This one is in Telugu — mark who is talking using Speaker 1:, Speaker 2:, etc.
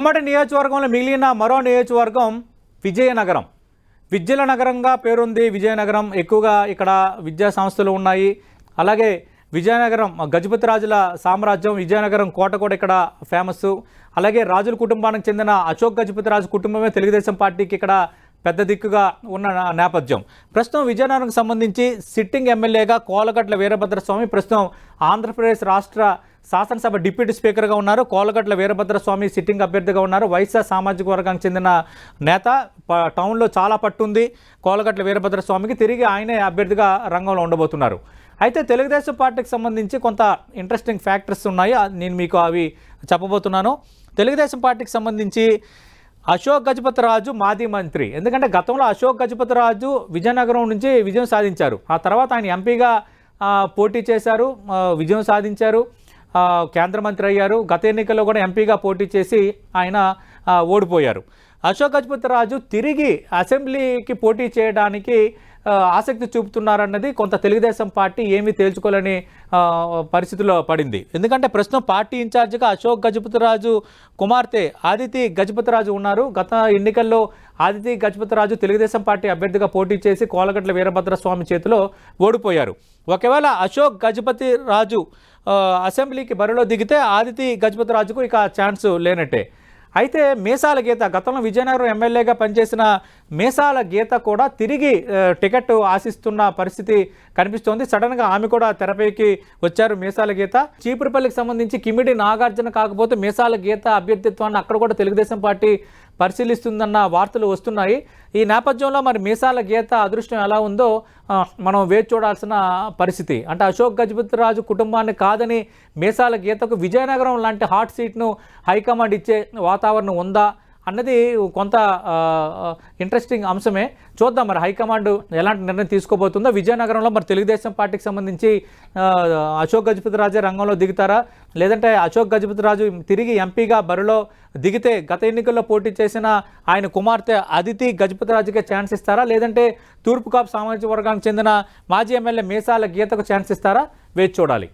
Speaker 1: ఉమ్మడి నియోజకవర్గంలో మిగిలిన మరో నియోజకవర్గం విజయనగరం. విద్యల నగరంగా పేరుంది విజయనగరం. ఎక్కువగా ఇక్కడ విద్యా సంస్థలు ఉన్నాయి. అలాగే విజయనగరం గజపతి రాజుల సామ్రాజ్యం విజయనగరం కోట కూడా ఇక్కడ ఫేమస్. అలాగే రాజుల కుటుంబానికి చెందిన అశోక్ గజపతి రాజు కుటుంబమే తెలుగుదేశం పార్టీకి ఇక్కడ పెద్ద దిక్కుగా ఉన్న నేపథ్యం. ప్రస్తుతం విజయనగరంకి సంబంధించి సిట్టింగ్ ఎమ్మెల్యేగా కోలగట్ల వీరభద్రస్వామి ప్రస్తుతం ఆంధ్రప్రదేశ్ రాష్ట్ర శాసనసభ డిప్యూటీ స్పీకర్గా ఉన్నారు. కోలగట్ల వీరభద్రస్వామి సిట్టింగ్ అభ్యర్థిగా ఉన్నారు. వైఎస్ఆర్ సామాజిక వర్గానికి చెందిన నేత టౌన్లో చాలా పట్టుంది. కోలగట్ల వీరభద్రస్వామికి తిరిగి ఆయనే అభ్యర్థిగా రంగంలో ఉండబోతున్నారు. అయితే తెలుగుదేశం పార్టీకి సంబంధించి కొంత ఇంట్రెస్టింగ్ ఫ్యాక్టర్స్ ఉన్నాయి. నేను మీకు అవి చెప్పబోతున్నాను. తెలుగుదేశం పార్టీకి సంబంధించి అశోక్ గజపతి రాజు మాజీ మంత్రి. ఎందుకంటే గతంలో అశోక్ గజపతి రాజు విజయనగరం నుంచి విజయం సాధించారు. ఆ తర్వాత ఆయన ఎంపీగా పోటీ చేశారు. విజయం సాధించారు. కేంద్ర మంత్రి అయ్యారు. గత ఎన్నికల్లో కూడా ఎంపీగా పోటీ చేసి ఆయన ఓడిపోయారు. అశోక్ గజపతి రాజు తిరిగి అసెంబ్లీకి పోటీ చేయడానికి ఆసక్తి చూపుతున్నారన్నది కొంత తెలుగుదేశం పార్టీ ఏమీ తేల్చుకోలేని పరిస్థితిలో పడింది. ఎందుకంటే ప్రస్తుతం పార్టీ ఇన్ఛార్జిగా అశోక్ గజపతి రాజు కుమార్తె ఆదితి గజపతి రాజు ఉన్నారు. గత ఎన్నికల్లో ఆదితి గజపతి రాజు తెలుగుదేశం పార్టీ అభ్యర్థిగా పోటీ చేసి కోలగట్ల వీరభద్రస్వామి చేతిలో ఓడిపోయారు. ఒకవేళ అశోక్ గజపతి రాజు అసెంబ్లీకి బరిలో దిగితే ఆదితి గజపతి రాజుకు ఇక ఛాన్స్ లేనట్టే. అయితే మేసాల గీత గతంలో విజయనగరం ఎమ్మెల్యేగా పనిచేసిన మేసాల గీత కూడా తిరిగి టికెట్ ఆశిస్తున్న పరిస్థితి కనిపిస్తోంది. సడన్గా ఆమె కూడా తెరపైకి వచ్చారు మీసాల గీత. చీపురుపల్లికి సంబంధించి కిమిడి నాగార్జున కాకపోతే మీసాల గీత అభ్యర్థిత్వాన్ని అక్కడ కూడా తెలుగుదేశం పార్టీ పరిశీలిస్తుందన్న వార్తలు వస్తున్నాయి. ఈ నేపథ్యంలో మరి మీసాల గీత అదృష్టం ఎలా ఉందో మనం వేచి చూడాల్సిన పరిస్థితి. అంటే అశోక్ గజపతి రాజు కుటుంబాన్ని కాదని మీసాల గీతకు విజయనగరం లాంటి హాట్ సీట్ను హైకమాండ్ ఇచ్చే వాతావరణం ఉందా? అన్నది కొంత ఇంట్రెస్టింగ్ అంశమే. చూద్దాం మరి హైకమాండ్ ఎలాంటి నిర్ణయం తీసుకోబోతుందో. విజయనగరంలో మరి తెలుగుదేశం పార్టీకి సంబంధించి అశోక్ గజపతి రాజే రంగంలో దిగుతారా? లేదంటే అశోక్ గజపతి రాజు తిరిగి ఎంపీగా బరిలో దిగితే గత ఎన్నికల్లో పోటీ చేసిన ఆయన కుమార్తె అదితి గజపతి రాజుకే ఛాన్స్ ఇస్తారా? లేదంటే తూర్పు కాపు సామాజిక వర్గానికి చెందిన మాజీ ఎమ్మెల్యే మీసాల గీతకు ఛాన్స్ ఇస్తారా? వేచి చూడాలి.